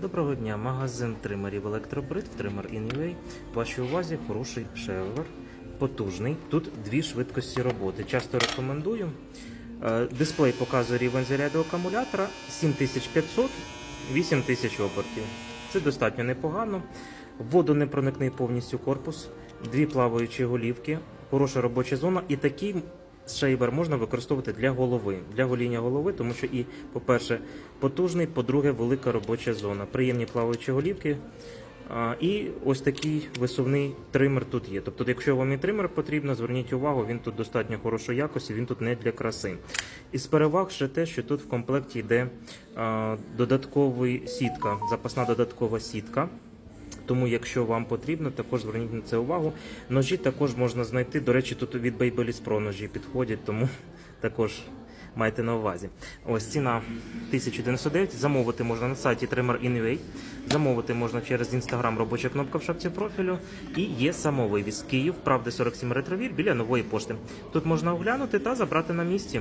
Доброго дня, магазин тримерів Електробрид, тример Inway. Вашій увазі хороший шевер, потужний. Тут дві швидкості роботи. Часто рекомендую. Е, Дисплей показує рівень заряду акумулятора 7500 8000 обертів. Це достатньо непогано. Водонепроникний повністю корпус, дві плаваючі голівки, хороша робоча зона і такий шейвер можна використовувати для голови, для гоління голови, тому що і, по-перше, потужний, по-друге, велика робоча зона. Приємні плаваючі голівки. І ось такий висувний тример тут є. Тобто, якщо вам і тример потрібно, зверніть увагу, він тут достатньо хорошої якості, він тут не для краси. Із переваг ще те, що тут в комплекті йде додатковий сітка, запасна додаткова сітка. Тому, якщо вам потрібно, також зверніть на це увагу. Ножі також можна знайти. До речі, тут від Babyliss Pro ножі підходять, тому також майте на увазі. Ось ціна 1099. Замовити можна на сайті Trimmer Inway. Замовити можна через інстаграм робоча кнопка в шапці профілю. І є самовивіз Київ, правди 47 ретровір біля нової пошти. Тут можна оглянути та забрати на місці.